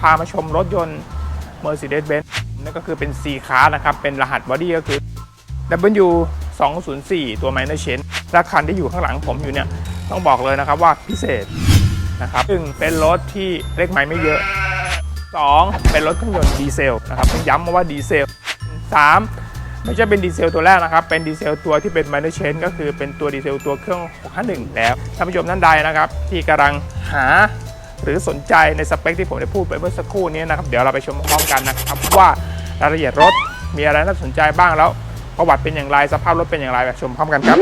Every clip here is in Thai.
พามาชมรถยนต์ Mercedes-Benz นั่นก็คือเป็น C Class นะครับ เป็นรหัสบอดี้ก็คือ W 204ตัว Minor Change และคันที่อยู่ข้างหลังผมอยู่เนี่ย ต้องบอกเลยนะครับว่าพิเศษนะครับซึ่งเป็นรถที่เลขไม้ไม่เยอะ 2 เป็นรถเครื่องยนต์ดีเซลนะครับต้องย้ำมาว่าดีเซล 3 ไม่ใช่เป็นดีเซลตัวแรกนะครับ เป็นดีเซลตัวที่เป็น minor change ก็คือเป็นตัวดีเซลตัวเครื่อง 651 แล้วท่านผู้ชมท่านใดนะครับ ที่กำลังหา หรือสนใจในสเปคที่ผมได้พูดไปเมื่อสักครู่นี้นะครับเดี๋ยวเราไปชมพร้อมกันนะครับว่ารายละเอียดรถมีอะไรน่าสนใจบ้างแล้ว ประวัติเป็นอย่างไรสภาพรถเป็นอย่างไรไปชมพร้อมกันครับ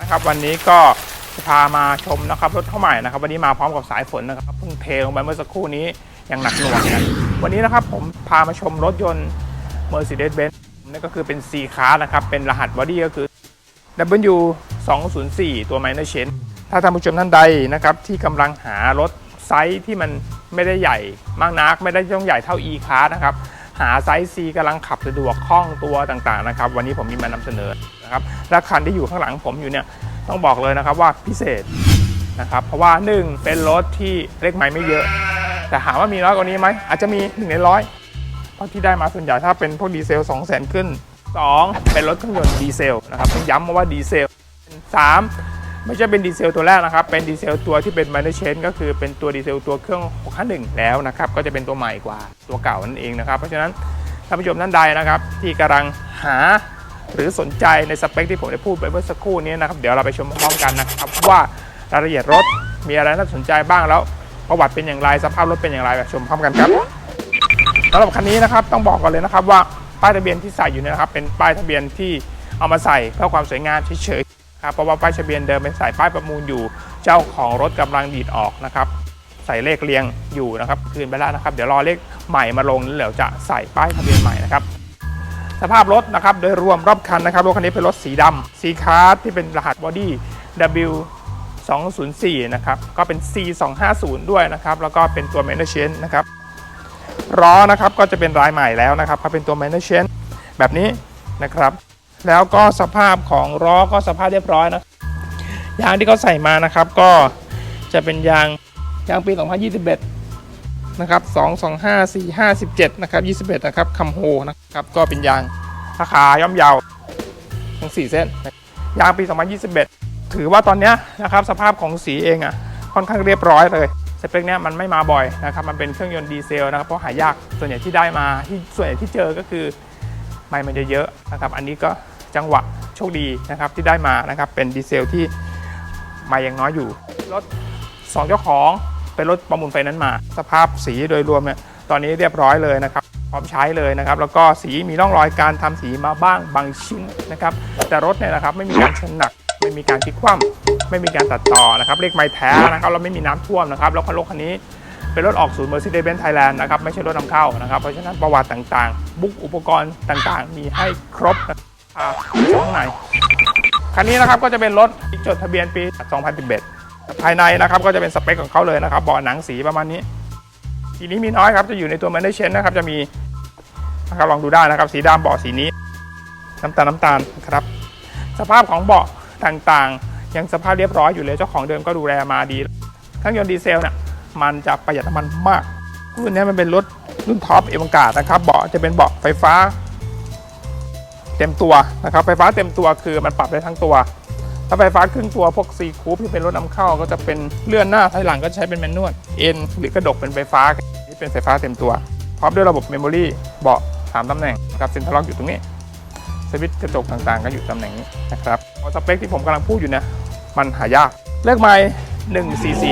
นะครับวันนี้ก็ จะพามาชมนะครับรถเข้าใหม่นะครับ วันนี้มาพร้อมกับสายฝนนะครับเพิ่งเทลงไปเมื่อสักครู่นี้อย่างหนักหน่วงนะวันนี้นะครับผมพามาชมรถยนต์ Mercedes-Benz นั่นก็คือเป็น C Class นะครับ เป็นรหัสบอดี้ก็คือ W 204ตัว Minor Change ถ้าท่านผู้ชมท่านใดนะครับที่กำลังหารถไซส์ที่มันไม่ได้ใหญ่มากนัก ไม่ได้ต้องใหญ่เท่า E Class นะครับหาไซส์ C กำลังขับสะดวกคล่องตัวต่างๆนะครับ วันนี้ผมมีมานำเสนอนะครับและคันที่อยู่ข้างหลังผมอยู่เนี่ย ต้องบอกเลยนะครับว่าพิเศษนะครับเพราะว่า 1 เป็นรถที่เลขไม้ไม่เยอะ แต่ถามว่ามีน้อยกว่านี้ไหมอาจจะมี1ในร้อยเพราะที่ได้มาส่วนใหญ่ถ้าเป็นพวกดีเซล2 0 0 0 0 0ขึ้น 2 เป็นรถเครื่องยนต์ดีเซลนะครับต้องย้ำมาว่าดีเซล3ไม่ใช่เป็นดีเซลตัวแรกนะครับ เป็นดีเซลตัวที่เป็น minor change ก็คือเป็นตัวดีเซลตัวเครื่อง 651 แล้วนะครับ ก็จะเป็นตัวใหม่กว่าตัวเก่านั่นเองนะครับ เพราะฉะนั้นท่านผู้ชมท่านใดนะครับ ที่กำลังหา หรือสนใจในสเปคที่ผมได้พูดไปเมื่อสักครู่นี้นะครับ เดี๋ยวเราไปชมพร้อมกันนะครับ ว่ารายละเอียดรถมีอะไรน่าสนใจบ้างแล้วประวัติเป็นอย่างไรสภาพรถเป็นอย่างไรไปชมพร้อมกันครับสำหรับคันนี้นะครับต้องบอกก่อนเลยนะครับว่าป้ายทะเบียนที่ใส่อยู่เนี่ยนะครับ เป็นป้ายทะเบียนที่เอามาใส่เพื่อความสวยงามเฉยๆครับเพราะว่าป้ายทะเบียนเดิมเป็นใส่ป้ายประมูลอยู่ เจ้าของรถกำลังดีดออกนะครับใส่เลขเรียงอยู่นะครับคืนไปแล้วนะครับ เดี๋ยวรอเลขใหม่มาลงแล้วเดี๋ยวจะใส่ป้ายทะเบียนใหม่นะครับ สภาพรถนะครับโดยรวมรอบคันนะครับรถคันนี้เป็นรถสีดำสีคาร์ที่เป็นรหัสบอดี้ W 204 นะครับ ก็เป็น C 250ด้วยนะครับ แล้วก็เป็นตัว m a n a g e n นะครับล้อนะครับก็จะเป็นลายใหม่แล้วนะครับเป็นตัว minor change แบบนี้นะครับ แล้วก็สภาพของล้อก็สภาพเรียบร้อยนะยางที่เขาใส่มานะครับก็จะเป็นยางยางปี 2021 นะครับ225 457นะครับ21นะครับคัมโฮนะครับก็เป็นยางราคาย่อมเยาวทั้ง 4 เส้น ยางปี 2021 ถือว่าตอนเนี้ยนะครับสภาพของสีเองอะ่ะค่อนข้างเรียบร้อยเลยสเปคเนี้ยมันไม่มาบ่อยนะครับมันเป็นเครื่องยนต์ดีเซลนะครับเพราะหายากส่วนใหญ่ที่ได้มาที่ส่วนใหญ่ที่เจอก็คือไม่มันจะเยอะนะครับอันนี้ก็จังหวะโชคดีนะครับที่ได้มานะครับเป็นดีเซลที่มายังน้อยอยู่รถสองเจ้าของ เป็นรถประมูลไฟนั้นมา สภาพสีโดยรวมเนี่ยตอนนี้เรียบร้อยเลยนะครับ พร้อมใช้เลยนะครับ แล้วก็สีมีร่องรอยการทำสีมาบ้างบางชิ้นนะครับ แต่รถเนี่ยนะครับไม่มีการชนหนัก ไม่มีการพลิกคว่ำไม่มีการตัดต่อนะครับเลขไม้แท้นะครับเราไม่มีน้ำท่วมนะครับแล้วคันรถคันนี้เป็นรถออกศูนย์ Mercedes-Benz Thailand นะครับไม่ใช่รถนำเข้านะครับ เพราะฉะนั้นประวัติต่างๆ บุ๊กอุปกรณ์ต่างๆ มีให้ครบนะครับช่วงไหนคันนี้นะครับก็จะเป็นรถจดทะเบียนปี 2011 ภายในนะครับก็จะเป็นสเปคของเขาเลยนะครับเบาะหนังสีประมาณนี้ทีนี้มีน้อยครับจะอยู่ในตัว m a n เชนนะครับจะมีนะครับลองดูได้นะครับ สีดำเบาะสีนี้ น้ำตาลน้ำตาลครับ สภาพของเบาะต่างๆ ยังสภาพเรียบร้อยอยู่เลยเจ้าของเดิมก็ดูแลมาดีเครื่องยนต์ดีเซลเนี่ยมันจะประหยัดน้ำมันมากรุ่นนี้มันเป็นรถรุ่นท็อปเอวังกาดนะครับเบาะจะเป็นเบาะไฟฟ้า เต็มตัวนะครับไฟฟ้าเต็มตัวคือมันปรับได้ทั้งตัว ถ้าไฟฟ้าครึ่งตัวพวกซีคูปที่เป็นรถนำเข้าก็จะเป็นเลื่อนหน้าถอยหลังก็ใช้เป็นแมนนวลเอ็นหรือกระดกเป็นไฟฟ้านี่เป็นไฟฟ้าเต็มตัว พร้อมด้วยระบบเมมโมรีเบาะสามตำแหน่งนะครับเซ็นทรัลล็อกอยู่ตรงนี้สวิตช์กระจกต่างๆ ก็อยู่ตำแหน่งนี้นะครับสเปคที่ผมกำลังพูดอยู่เนี่ยมันหายากเลือกไม่1 cc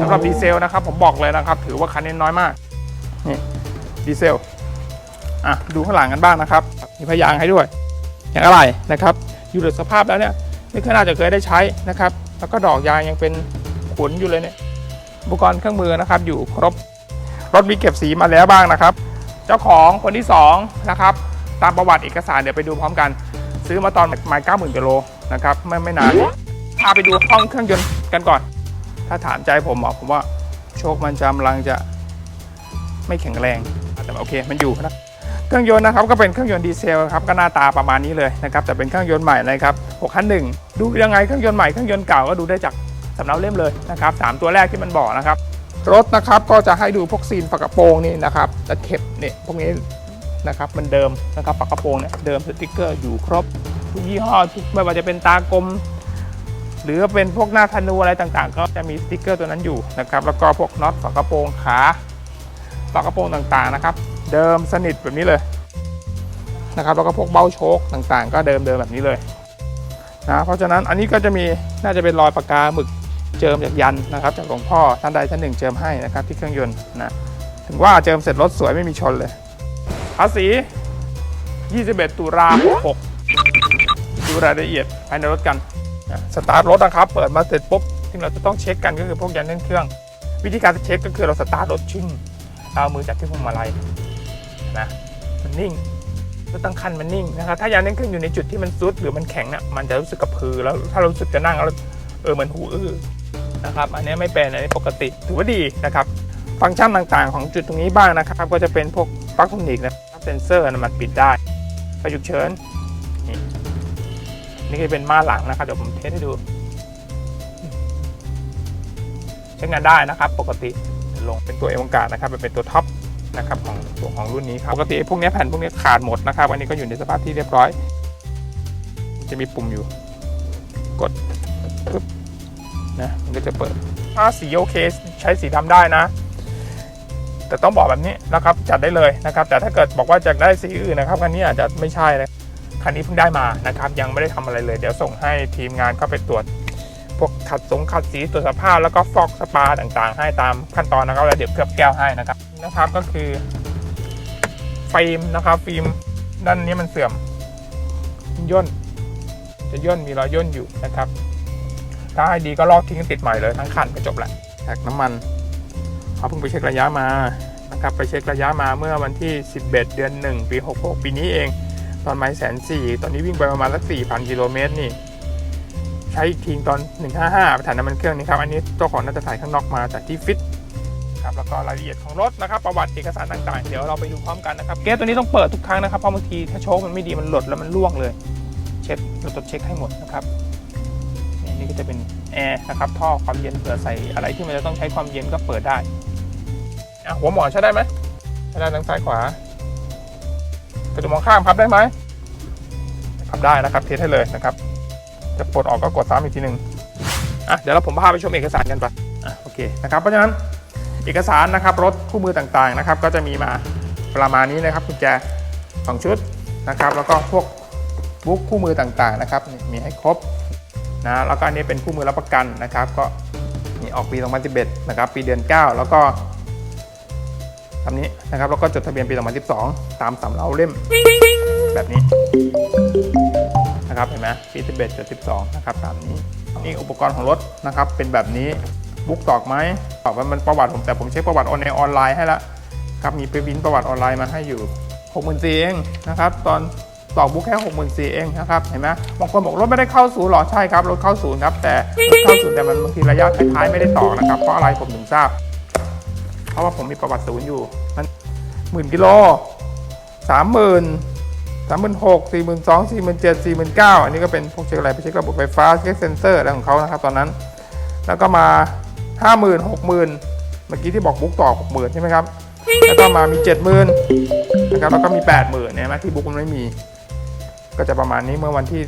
สำหรับดีเซลนะครับ ผมบอกเลยนะครับ ถือว่าคันนี้น้อยมากนี่ดีเซลอะดูข้างหลังกันบ้างนะครับ มีพยางค์ให้ด้วย อย่างอะไรนะครับ อยู่ในสภาพแล้วเนี่ย นี่ก็น่าจะเคยได้ใช้นะครับ แล้วก็ดอกยางยังเป็นขุนอยู่เลยเนี่ยอุปกรณ์เครื่องมือนะครับ อยู่ครบรถมีเก็บสีมาแล้วบ้างนะครับ เจ้าของคนที่สองนะครับตามประวัติเอกสารเดี๋ยวไปดูพร้อมกัน ซื้อมาตอนไมล์เก้าหมื่นกิโลนะครับไม่ไม่นานพาไปดูห้องเครื่องยนต์กันก่อน ถ้าถามใจผมบอกผมว่าโชคมันจำลังจะไม่แข็งแรงแต่โอเคมันอยู่นะ เครื่องยนต์นะครับก็เป็นเครื่องยนต์ดีเซลครับก็หน้าตาประมาณนี้เลยนะครับแต่เป็นเครื่องยนต์ใหม่นะครับ6คันหนึ่งดูยังไงเครื่องยนต์ใหม่เครื่องยนต์เก่าก็ดูได้จากสำเนาเล่มเลยนะครับสามตัวแรกที่มันบอกนะครับรถนะครับก็จะให้ดูพวกซีนฝากระโปรงนี่นะครับตะเข็บเนี่ยพวกนี้นะครับมันเดิมนะครับฝากระโปรงเนี่ยเดิมสติกเกอร์อยู่ครบทุกยี่ห้อทุกไม่ว่าจะเป็นตากลมหรือเป็นพวกหน้าธนูอะไรต่างๆ ก็จะมีสติกเกอร์ตัวนั้นอยู่นะครับแล้วก็พวกน็อตฝากระโปรงขาฝากระโปรงต่างๆนะครับ เดิมสนิทแบบนี้เลยนะครับแล้วก็พวกเบ้าโชคต่างๆ ก็เดิมๆแบบนี้เลยนะเพราะฉะนั้นอันนี้ก็จะมีน่าจะเป็นรอยปากกาหมึกเจิมจากยันนะครับ จากหลวงพ่อท่านใดท่านหนึ่งเจิมให้นะครับที่เครื่องยนต์นะถึงว่าเจิมเสร็จรถสวยไม่มีชนเลยภาษี 21 ตุลา66ดูรายละเอียดภายในรถกันนะสตาร์ทรถนะครับ เปิดมาเสร็จปุ๊บที่เราจะต้องเช็คกันก็คือพวกยันเล่นเครื่อง วิธีการเช็คก็คือเราสตาร์ทรถชึ่งเอามือจับที่พวงมาลัย นะมันนิ่งรถตั้งคันมันนิ่งนะครับถ้ายันเล่นเครื่องอยู่ในจุดที่มันซุดหรือมันแข็งเนี่ยมันจะรู้สึกกระพือแล้วถ้าเรารู้สึกจะนั่งแล้วเออเหมือนหูอื้อนะครับ อันนี้ไม่เป็นอันนี้ปกติถือว่าดีนะครับ ฟังก์ชันต่างๆของจุดตรงนี้บ้างนะครับ ก็จะเป็นพวกปลั๊กโทนิกนะครับเซนเซอร์นะมันปิดได้ไฟฉุกเฉินนี่นี่ก็เป็นม่าหลังนะครับเดี๋ยวผมเทสให้ดูใช้งานได้นะครับ ปกติลงเป็นตัวเอวงการนะครับเป็นตัวท็อปนะครับ ตัวของรุ่นนี้ครับปกติพวกนี้แผ่นพวกนี้ขาดหมดนะครับ อันนี้ก็อยู่ในสภาพที่เรียบร้อย จะมีปุ่มอยู่ กดปึ๊บนะมันก็จะเปิดถ้าสีโอเคใช้สีดำได้นะ แต่ต้องบอกแบบนี้นะครับจัดได้เลยนะครับ แต่ถ้าเกิดบอกว่าจะได้สีอื่นนะครับคันนี้อาจจะไม่ใช่เลยคันนี้เพิ่งได้มานะครับ ยังไม่ได้ทำอะไรเลย เดี๋ยวส่งให้ทีมงานเข้าไปตรวจพวกขัดสงขัดสีตรวจสภาพแล้วก็ฟอกสปาต่างๆ ให้ตามขั้นตอนนะครับแล้วเดี๋ยวเคลือบแก้วให้นะครับนะครับก็คือ ฟิล์มนะครับ ฟิล์มด้านนี้มันเสื่อมย่นจะย่นมีรอยย่นอยู่นะครับ ถ้าให้ดีก็ลอกทิ้งติดใหม่เลยทั้งคันก็จบแหละแท็กน้ำมันเขาเพิ่งไปเช็คระยะมานะครับไปเช็คระยะมาเมื่อวันที่ 11 เดือน 1 ปี 66 ปีนี้เอง ตอนไม้แสนสี่ตอนนี้วิ่งไปประมาณสัก4,000กิโลเมตรนี่ใช้อีกทีตอน 155ไปถ่ายน้ำมันเครื่องนี่ครับ อันนี้ตัวของน่าจะถ่ายข้างนอกมาจากที่ฟิต ครับแล้วก็รายละเอียดของรถนะครับประวัติเอกสารต่างๆ เดี๋ยวเราไปดูพร้อมกันนะครับเกสตัวนี้ต้องเปิดทุกครั้งนะครับเพราะบางทีถ้าโชคมันไม่ดีมันหลดแล้วมันร่วงเลย เช็คเราตรวจเช็คให้หมดนะครับนี่นี่ก็จะเป็นแอร์นะครับท่อความเย็นเผื่อใส่อะไรที่มันจะต้องใช้ความเย็นก็เปิดได้อะหัวหมอนใช้ได้ไหมใช้ได้ทั้งซ้ายขวากระจกมองข้ามพับได้ไหมพับได้นะครับเทสให้เลยนะครับ จะปลดออกก็กดซ้ำอีกทีหนึ่งอะเดี๋ยวเราผมพาไปชมเอกสารกันไปอะโอเคนะครับเพราะฉะนั้น เอกสารนะครับรถคู่มือต่างๆนะครับ ก็จะมีมาประมาณนี้นะครับกุญแจสองชุดนะครับ แล้วก็พวกบุ๊กคู่มือต่างๆนะครับ มีให้ครบนะแล้วก็อันนี้เป็นคู่มือรับประกันนะครับ ก็นี่ออกปี 2011 นะครับ ปีเดือน 9 แล้วก็ตามนี้นะครับแล้วก็จดทะเบียนปี 2012 ตามสำเนาเล่ม แบบนี้นะครับเห็นไหมปี 11จด12 นะครับตามนี้นี่อุปกรณ์ของรถนะครับเป็นแบบนี้บุ๊กตอกไหม ว่ามันประวัติผมแต่ผมเช็คประวัติในออนไลน์ให้แล้วครับมีไปวินประวัติออนไลน์มาให้อยู่60,000เองนะครับตอนต่อบุ๊กแค่6 4 0 0 0เองนะครับเห็นไหมบางคนบอกรถไม่ได้เข้าศูนย์หรอใช่ครับรถเข้าศูนย์ครับแต่รถเข้าศูนย์แต่มันบางทีระยะท้ายไม่ได้ต่อนะครับเพราะอะไรผมถึงทราบ เพราะว่าผมมีประวัติศูนย์อยู่มันหมื่นกิโลสามหมื่นสามหมื่นหกสี่หมื่นสองสี่หมื่นเจ็ดสี่หมื่นเก้าอันนี้ก็เป็นพวกเช็คอะไรไปเช็คระบบไฟฟ้าเช็คเซนเซอร์อะไรของเขานะครับตอนนั้น แล้วก็มา ห้าหมื่นหกหมื่นเมื่อกี้ที่บอกบุ๊กต่อหกหมื่นใช่ไหมครับแล้วก็มามีเจ็ดหมื่นนะครับแล้วก็มีแปดหมื่นเนี่ยไหมที่บุ๊กมันไม่มี ก็จะประมาณนี้เมื่อวันที่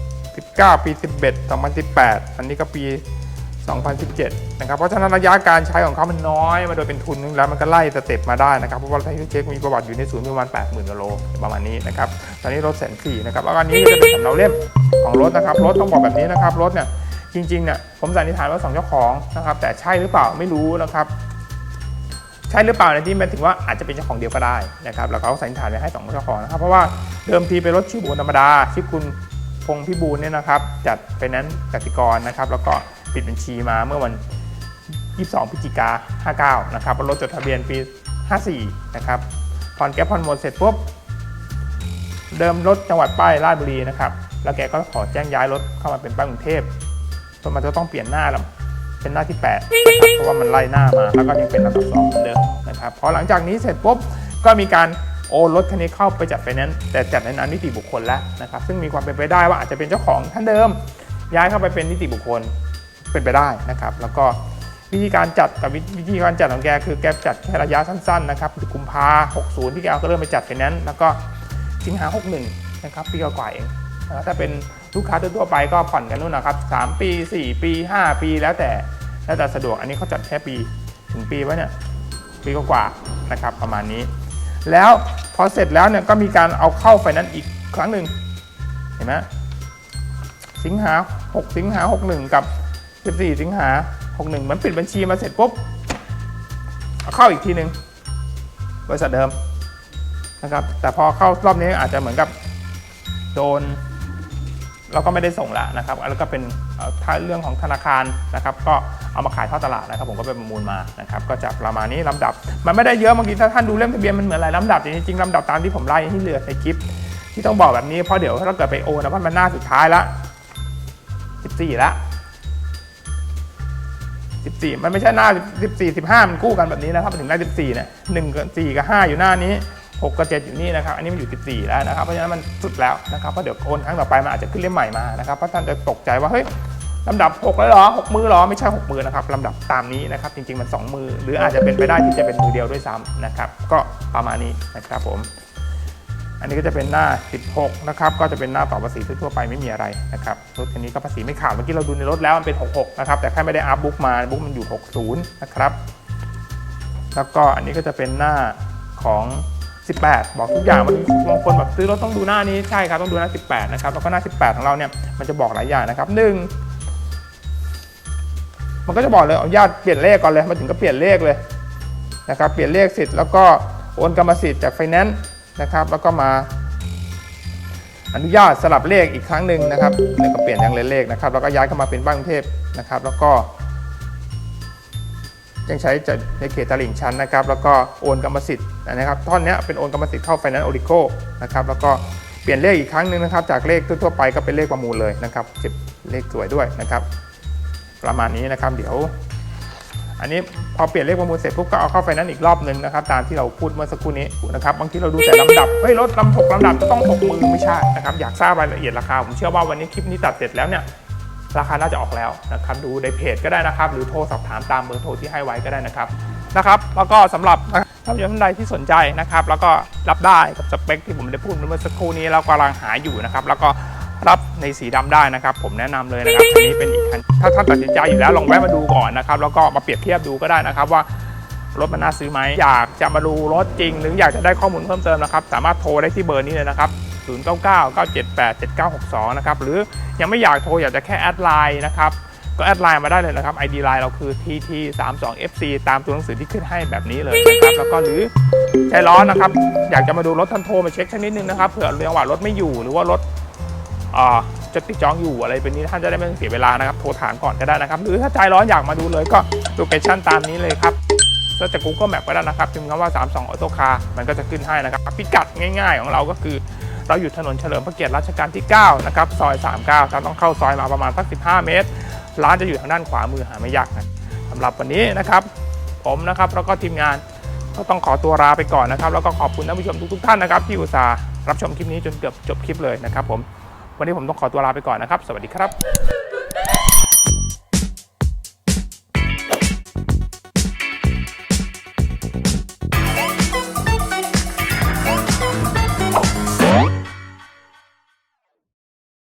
19ปี11 2018อันนี้ก็ปี 2017 นะครับ เพราะฉะนั้นระยะการใช้ของเขามันน้อยมาโดยเป็นทุนนึงแล้วมันก็ไล่สเต็ปมาได้นะครับ เพราะว่าไทยเช็คมีประวัติอยู่ในศูนย์ประมาณ 80,000กิโลประมาณนี้นะครับ ตอนนี้รถแสนสี่นะครับแล้วอันนี้จะเป็นสำเนาเล่มของรถนะครับ รถต้องบอกแบบนี้นะครับ รถเนี่ย จริงๆเนี่ยผมสันนิษฐานว่าสองเจ้าของนะครับ แต่ใช่หรือเปล่าไม่รู้นะครับใช่หรือเปล่าในที่หมายถึงว่าอาจจะเป็นเจ้าของเดียวก็ได้นะครับแล้วเขาสันนิษฐานไว้ให้สองเจ้าของนะครับเพราะว่าเดิมทีเป็นรถชื่อบูนธรรมดาชื่อคุณพงพิบูลเนี่ยนะครับ จัดไปนั้นกสิกรนะครับ แล้วก็ปิดบัญชีมาเมื่อวัน 22พฤศจิกา59นะครับรถจดทะเบียนปี 54 นะครับผ่อนแก๊ปผ่อนหมดเสร็จปุ๊บเดิมรถจังหวัดป้ายราชบุรีนะครับ แล้วแกก็ขอแจ้งย้ายรถเข้ามาเป็นป้ายกรุงเทพ จนมันจะต้องเปลี่ยนหน้าแล้วเป็นหน้าที่ 8 เพราะว่ามันไล่หน้ามาแล้วก็ยังเป็นลำดับสองเหมือนเดิมนะครับพอหลังจากนี้เสร็จปุ๊บก็มีการโอนรถคันนี้เข้าไปจัดไฟแนนซ์แต่จัดในนามนิติบุคคลแล้วนะครับ ซึ่งมีความเป็นไปได้ว่าอาจจะเป็นเจ้าของท่านเดิม ย้ายเข้าไปเป็นนิติบุคคลเป็นไปได้นะครับ แล้วก็วิธีการจัดกับวิธีการจัดของแกคือแกจัดแค่ระยะสั้นๆนะครับกุมภา60 ที่แกเอาก็เริ่มไปจัดไฟแนนซ์แล้วก็สิงหา61นะครับปีกว่าเองถ้าเป็น ลูกค้าทั่วไปก็ผ่อนกันนู่นนะครับ3ปี 4 ปี 5 ปีแล้วแต่แล้วแต่สะดวกอันนี้เขาจัดแค่ปีถึงปีวะเนี่ยปีกว่าๆนะครับประมาณนี้ แล้วพอเสร็จแล้วเนี่ยก็มีการเอาเข้าไฟนั้นอีกครั้งหนึ่งเห็นไหมสิงหา 6 สิงหา 61 กับ 14 สิงหา 61 มันปิดบัญชีมาเสร็จปุ๊บเอาเข้าอีกทีหนึ่งบริษัทเดิมนะครับแต่พอเข้ารอบนี้อาจจะเหมือนกับโดน เราก็ไม่ได้ส่งแล้วนะครับแล้วก็เป็นเอ่อถ้าเรื่องของธนาคารนะครับก็เอามาขายทอดตลาดนะครับผมก็ไปประมูลมานะครับก็จะประมาณนี้ลำดับ มันไม่ได้เยอะบางทีถ้าท่านดูเล่มทะเบียนมันเหมือนหลายลำดับแต่จริงๆลำดับตามที่ผมไล่ที่เหลือในคลิปที่ต้องบอกแบบนี้เพราะเดี๋ยวถ้าเกิดไปโอนนะว่ามันหน้าสุดท้ายละ14ละ14 มันไม่ใช่หน้า 14 15 มันคู่กันแบบนี้นะครับถึงได้า 14เนี่ย1กับ4กับ 5 อยู่หน้านี้ 6กับ7อยู่นี่นะครับอันนี้มันอยู่ 14 แล้วนะครับเพราะฉะนั้นมันสุดแล้วนะครับเพราะเดี๋ยวโอนครั้งต่อไปมันอาจจะขึ้นเล่มใหม่มานะครับเพราะท่านจะตกใจว่าเฮ้ยลำดับ 6 แล้วเหรอ 6 มือเหรอ ไม่ใช่ 6 มือนะครับลำดับตามนี้นะครับ จริง ๆ มัน 2 มือ หรืออาจจะเป็นไปได้ที่จะเป็นมือเดียวด้วยซ้ำนะครับ ก็ประมาณนี้นะครับผม อันนี้ก็จะเป็นหน้า 16 นะครับ ก็จะเป็นหน้าต่อภาษีทั่วไปไม่มีอะไรนะครับรถคันนี้ก็ภาษีไม่ขาด เมื่อกี้เราดูในรถแล้วมันเป็น 66 นะครับ แต่แค่ไม่ได้อัพบุ๊กมา บุ๊กมันอยู่ 60 นะครับ แล้วก็อันนี้ก็จะเป็นหน้าของ 18 บอกทุกอย่างมันบางคนแบบซื้อรถต้องดูหน้านี้ใช่ครับต้องดูหน้า 18 นะครับแล้วก็หน้า 18 ของเราเนี่ยมันจะบอกหลายอย่างนะครับหนึ่งมันก็จะบอกเลยเอาญาตเปลี่ยนเลขก่อนเลยมาถึงก็เปลี่ยนเลขเลยนะครับเปลี่ยนเลขสิทธิ์แล้วก็โอนกรรมสิทธิ์จากไฟแนนซ์นะครับแล้วก็มาอนุญาตสลับเลขอีกครั้งหนึ่งนะครับแล้วก็เปลี่ยนอย่างเลขนะครับแล้วก็ย้ายเข้ามาเป็นบ้านกรุงเทพนะครับ แล้วก็ ยังใช้จะในเขตตลิ่งชันนะครับ แล้วก็โอนกรรมสิทธิ์นะครับท่อนนี้เป็นโอนกรรมสิทธิ์เข้าไฟแนนซ์โอริโกนะครับแล้วก็เปลี่ยนเลขอีกครั้งหนึ่งนะครับ จากเลขทั่วๆไปก็เป็นเลขประมูลเลยนะครับเก็บเลขสวยด้วยนะครับ ประมาณนี้นะครับ เดี๋ยว อันนี้พอเปลี่ยนเลขประมูลเสร็จปุ๊บก็เอาเข้าไฟแนนซ์อีกรอบหนึ่งนะครับ ตามที่เราพูดเมื่อสักครู่นี้นะครับบางทีเราดูแต่ลำดับเฮ้ยรถลำถกลำดับจะต้องหกมือไม่ใช่นะครับอยากทราบรายละเอียดราคาผมเชื่อว่าวันนี้คลิปนี้ตัดเสร็จแล้วเนี่ย ราคาน่าจะออกแล้วนะครับดูในเพจก็ได้นะครับ หรือโทรสอบถามตามเบอร์โทรที่ให้ไว้ก็ได้นะครับนะครับ แล้วก็สำหรับท่านผู้ชมท่านใดที่สนใจนะครับ แล้วก็รับได้กับสเปคที่ผมได้พูดเมื่อสักครู่นี้เรากำลังหาอยู่นะครับแล้วก็รับในสีดำได้นะครับ ผมแนะนำเลยนะครับอันนี้เป็นอีกคันถ้าท่านตัดสินใจอยู่แล้วลองแวะมาดูก่อนนะครับ แล้วก็มาเปรียบเทียบดูก็ได้นะครับว่ารถมันน่าซื้อไหมอยากจะมาดูรถจริง หรืออยากจะได้ข้อมูลเพิ่มเติมนะครับ สามารถโทรได้ที่เบอร์นี้เลยนะครับ 099 978 7962 นะครับ หรือยังไม่อยากโทรอยากจะแค่แอดไลน์นะครับ ก็แอดไลน์มาได้เลยนะครับ ID ไลน์เราคือ TT 3 2 FC ตามตัวหนังสือที่ขึ้นให้แบบนี้เลยนะครับ แล้วก็หรือใจร้อนนะครับ อยากจะมาดูรถท่านโทรมาเช็คสักนิดนึงนะครับ เผื่อเรื่องว่ารถไม่อยู่หรือว่ารถอ่าจะติดจองอยู่อะไรเป็นนี้ท่านจะได้ไม่ต้องเสียเวลานะครับ โทรถามก่อนก็ได้นะครับ หรือถ้าใจร้อนอยากมาดูเลยก็โลเคชั่นตามนี้เลยครับเซิร์ชจาก Google Map ก็ได้นะครับพิมพ์คำว่า 32 Auto Car มันก็จะขึ้นให้นะครับ พิกัดง่ายๆของเราก็คือ เราอยู่ถนนเฉลิมพระเกียรติรัชกาลที่9นะครับซอย 39ครับต้องเข้าซอยมาประมาณสัก 15 เมตร ร้านจะอยู่ทางด้านขวามือหาไม่ยากนะสำหรับวันนี้นะครับ ผมนะครับแล้วก็ทีมงานก็ต้องขอตัวลาไปก่อนนะครับ แล้วก็ขอบคุณท่านผู้ชมทุกๆท่านนะครับที่อุตส่าห์รับชมคลิปนี้จนเกือบจบคลิปเลยนะครับผมวันนี้ผมต้องขอตัวลาไปก่อนนะครับ สวัสดีครับ